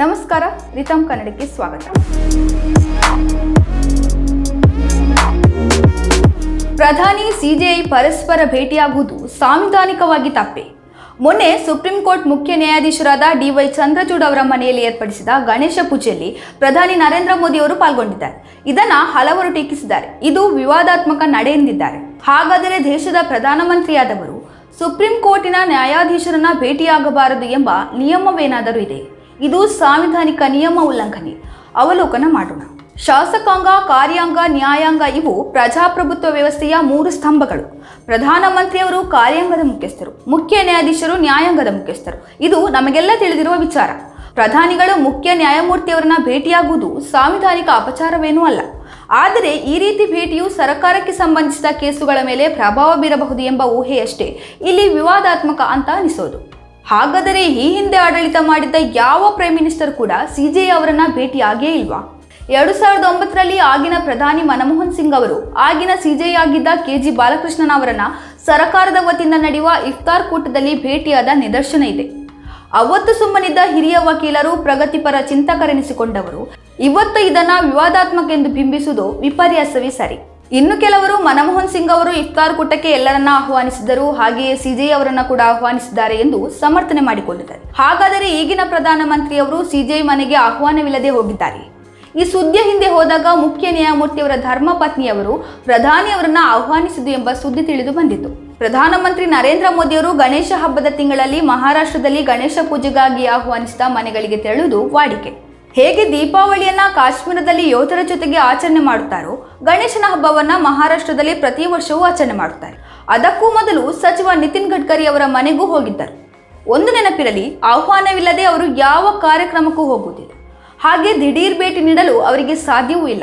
ನಮಸ್ಕಾರ ರಿತಮ್ ಕನ್ನಡಕ್ಕೆ ಸ್ವಾಗತ. ಪ್ರಧಾನಿ ಸಿಜೆಐ ಪರಸ್ಪರ ಭೇಟಿಯಾಗುವುದು ಸಾಂವಿಧಾನಿಕವಾಗಿ ತಪ್ಪೆ. ಮೊನ್ನೆ ಸುಪ್ರೀಂ ಕೋರ್ಟ್ ಮುಖ್ಯ ನ್ಯಾಯಾಧೀಶರಾದ ಡಿವೈ ಚಂದ್ರಚೂಡ್ ಅವರ ಮನೆಯಲ್ಲಿ ಏರ್ಪಡಿಸಿದ ಗಣೇಶ ಪೂಜೆಯಲ್ಲಿ ಪ್ರಧಾನಿ ನರೇಂದ್ರ ಮೋದಿ ಅವರು ಪಾಲ್ಗೊಂಡಿದ್ದಾರೆ. ಇದನ್ನ ಹಲವರು ಟೀಕಿಸಿದ್ದಾರೆ. ಇದು ವಿವಾದಾತ್ಮಕ ನಡೆ ಎಂದಿದ್ದಾರೆ ಹಾಗಾದರೆ ದೇಶದ ಪ್ರಧಾನಮಂತ್ರಿಯಾದವರು ಸುಪ್ರೀಂ ಕೋರ್ಟಿನ ನ್ಯಾಯಾಧೀಶರನ್ನ ಭೇಟಿಯಾಗಬಾರದು ಎಂಬ ನಿಯಮವೇನಾದರೂ ಇದೆ ಇದು ಸಾಂವಿಧಾನಿಕ ನಿಯಮ ಉಲ್ಲಂಘನೆ. ಅವಲೋಕನ ಮಾಡೋಣ. ಶಾಸಕಾಂಗ, ಕಾರ್ಯಾಂಗ, ನ್ಯಾಯಾಂಗ ಇವು ಪ್ರಜಾಪ್ರಭುತ್ವ ವ್ಯವಸ್ಥೆಯ ಮೂರು ಸ್ತಂಭಗಳು. ಪ್ರಧಾನಮಂತ್ರಿಯವರು ಕಾರ್ಯಾಂಗದ ಮುಖ್ಯಸ್ಥರು, ಮುಖ್ಯ ನ್ಯಾಯಾಧೀಶರು ನ್ಯಾಯಾಂಗದ ಮುಖ್ಯಸ್ಥರು. ಇದು ನಮಗೆಲ್ಲ ತಿಳಿದಿರುವ ವಿಚಾರ. ಪ್ರಧಾನಿಗಳು ಮುಖ್ಯ ನ್ಯಾಯಮೂರ್ತಿಯವರನ್ನ ಭೇಟಿಯಾಗುವುದು ಸಾಂವಿಧಾನಿಕ ಅಪಚಾರವೇನೂ ಅಲ್ಲ. ಆದರೆ ಈ ರೀತಿ ಭೇಟಿಯು ಸರ್ಕಾರಕ್ಕೆ ಸಂಬಂಧಿಸಿದ ಕೇಸುಗಳ ಮೇಲೆ ಪ್ರಭಾವ ಬೀರಬಹುದು ಎಂಬ ಊಹೆಯಷ್ಟೇ. ಇಲ್ಲಿ ವಿವಾದಾತ್ಮಕ ಅಂತ ಅನಿಸೋದು. ಹಾಗಾದರೆ ಈ ಹಿಂದೆ ಆಡಳಿತ ಮಾಡಿದ್ದ ಯಾವ ಪ್ರೈಮ್ ಮಿನಿಸ್ಟರ್ ಕೂಡ ಸಿಜೆ ಅವರನ್ನ ಭೇಟಿಯಾಗೇ ಇಲ್ವಾ? ಎರಡು ಸಾವಿರದ ಒಂಬತ್ತರಲ್ಲಿ ಆಗಿನ ಪ್ರಧಾನಿ ಮನಮೋಹನ್ ಸಿಂಗ್ ಅವರು, ಆಗಿನ ಸಿಜೆ ಆಗಿದ್ದ ಕೆ ಜಿ ಬಾಲಕೃಷ್ಣನ್ ಅವರನ್ನ ಸರಕಾರದ ವತಿಯಿಂದ ನಡೆಯುವ ಇಫ್ತಾರ್ ಕೂಟದಲ್ಲಿ ಭೇಟಿಯಾದ ನಿದರ್ಶನ ಇದೆ. ಅವತ್ತು ಸುಮ್ಮನಿದ್ದ ಹಿರಿಯ ವಕೀಲರು ಪ್ರಗತಿಪರ ಚಿಂತಕರೆನಿಸಿಕೊಂಡವರು, ಇವತ್ತು ಇದನ್ನ ವಿವಾದಾತ್ಮಕ ಎಂದು ಬಿಂಬಿಸುವುದು ವಿಪರ್ಯಾಸವೇ ಸರಿ. ಇನ್ನು ಕೆಲವರು ಮನಮೋಹನ್ ಸಿಂಗ್ ಅವರು ಇಫ್ತಾರ್ ಕೂಟಕ್ಕೆ ಎಲ್ಲರನ್ನ ಆಹ್ವಾನಿಸಿದರು. ಹಾಗೆಯೇ ಸಿಜೆ ಅವರನ್ನ ಕೂಡ ಆಹ್ವಾನಿಸಿದ್ದಾರೆ ಎಂದು ಸಮರ್ಥನೆ ಮಾಡಿಕೊಂಡಿದ್ದಾರೆ. ಹಾಗಾದರೆ ಈಗಿನ ಪ್ರಧಾನಮಂತ್ರಿಯವರು ಸಿಜೆ ಮನೆಗೆ ಆಹ್ವಾನವಿಲ್ಲದೆ ಹೋಗಿದ್ದಾರೆ. ಈ ಸುದ್ದಿಯ ಹಿಂದೆ ಹೋದಾಗ ಮುಖ್ಯ ನ್ಯಾಯಮೂರ್ತಿಯವರ ಧರ್ಮ ಪತ್ನಿಯವರು ಪ್ರಧಾನಿಯವರನ್ನ ಆಹ್ವಾನಿಸಿದ್ದು ಎಂಬ ಸುದ್ದಿ ತಿಳಿದು ಬಂದಿತ್ತು. ಪ್ರಧಾನಮಂತ್ರಿ ನರೇಂದ್ರ ಮೋದಿಯವರು ಗಣೇಶ ಹಬ್ಬದ ತಿಂಗಳಲ್ಲಿ ಮಹಾರಾಷ್ಟ್ರದಲ್ಲಿ ಗಣೇಶ ಪೂಜೆಗಾಗಿ ಆಹ್ವಾನಿಸಿದ ಮನೆಗಳಿಗೆ ತೆರಳುವುದು ವಾಡಿಕೆ. ಹೇಗೆ ದೀಪಾವಳಿಯನ್ನ ಕಾಶ್ಮೀರದಲ್ಲಿ ಯೋಧರ ಜೊತೆಗೆ ಆಚರಣೆ ಮಾಡುತ್ತಾರೋ, ಗಣೇಶನ ಹಬ್ಬವನ್ನ ಮಹಾರಾಷ್ಟ್ರದಲ್ಲಿ ಪ್ರತಿ ವರ್ಷವೂ ಆಚರಣೆ ಮಾಡುತ್ತಾರೆ. ಅದಕ್ಕೂ ಮೊದಲು ಸಚಿವ ನಿತಿನ್ ಗಡ್ಕರಿ ಅವರ ಮನೆಗೂ ಹೋಗಿದ್ದರು. ಒಂದು ನೆನಪಿರಲಿ, ಆಹ್ವಾನವಿಲ್ಲದೆ ಅವರು ಯಾವ ಕಾರ್ಯಕ್ರಮಕ್ಕೂ ಹೋಗುವುದಿಲ್ಲ. ಹಾಗೆ ದಿಢೀರ್ ಭೇಟಿ ನೀಡಲು ಅವರಿಗೆ ಸಾಧ್ಯವೂ ಇಲ್ಲ.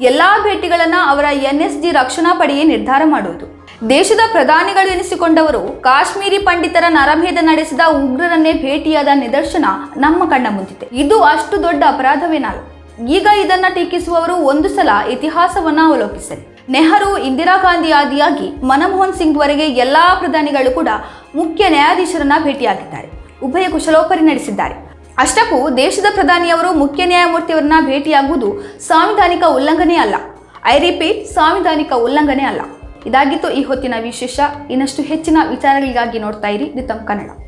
ಎಲ್ಲ ಭೇಟಿಗಳನ್ನು ಅವರ ಎನ್ ರಕ್ಷಣಾ ಪಡೆಯೇ ನಿರ್ಧಾರ ಮಾಡುವುದು. ದೇಶದ ಪ್ರಧಾನಿಗಳು ಎನಿಸಿಕೊಂಡವರು ಕಾಶ್ಮೀರಿ ಪಂಡಿತರ ನರಭೇದ ನಡೆಸಿದ ಉಗ್ರರನ್ನೇ ಭೇಟಿಯಾದ ನಿದರ್ಶನ ನಮ್ಮ ಕಣ್ಣ ಮುಂದಿದೆ. ಇದು ಅಷ್ಟು ದೊಡ್ಡ ಅಪರಾಧವೇನಲ್ಲ. ಈಗ ಇದನ್ನ ಟೀಕಿಸುವವರು ಒಂದು ಸಲ ಇತಿಹಾಸವನ್ನ ಅವಲೋಕಿಸಲಿ. ನೆಹರು, ಇಂದಿರಾ ಗಾಂಧಿ ಆದಿಯಾಗಿ ಮನಮೋಹನ್ ಸಿಂಗ್ ವರೆಗೆ ಎಲ್ಲಾ ಪ್ರಧಾನಿಗಳು ಕೂಡ ಮುಖ್ಯ ನ್ಯಾಯಾಧೀಶರನ್ನ ಭೇಟಿಯಾಗಿದ್ದಾರೆ. ಉಭಯ ಕುಶಲೋಪರಿ ನಡೆಸಿದ್ದಾರೆ. ಅಷ್ಟಕ್ಕೂ ದೇಶದ ಪ್ರಧಾನಿಯವರು ಮುಖ್ಯ ನ್ಯಾಯಮೂರ್ತಿಯವರನ್ನ ಭೇಟಿಯಾಗುವುದು ಸಾಂವಿಧಾನಿಕ ಉಲ್ಲಂಘನೆ ಅಲ್ಲ. ಐ ರಿಪೀಟ್, ಸಾಂವಿಧಾನಿಕ ಉಲ್ಲಂಘನೆ ಅಲ್ಲ. ಇದಾಗಿತ್ತು ಈ ಹೊತ್ತಿನ ವಿಶೇಷ. ಇನ್ನಷ್ಟು ಹೆಚ್ಚಿನ ವಿಚಾರಗಳಿಗಾಗಿ ನೋಡ್ತಾ ಇರಿ ರಿತಮ್ ಕನ್ನಡ.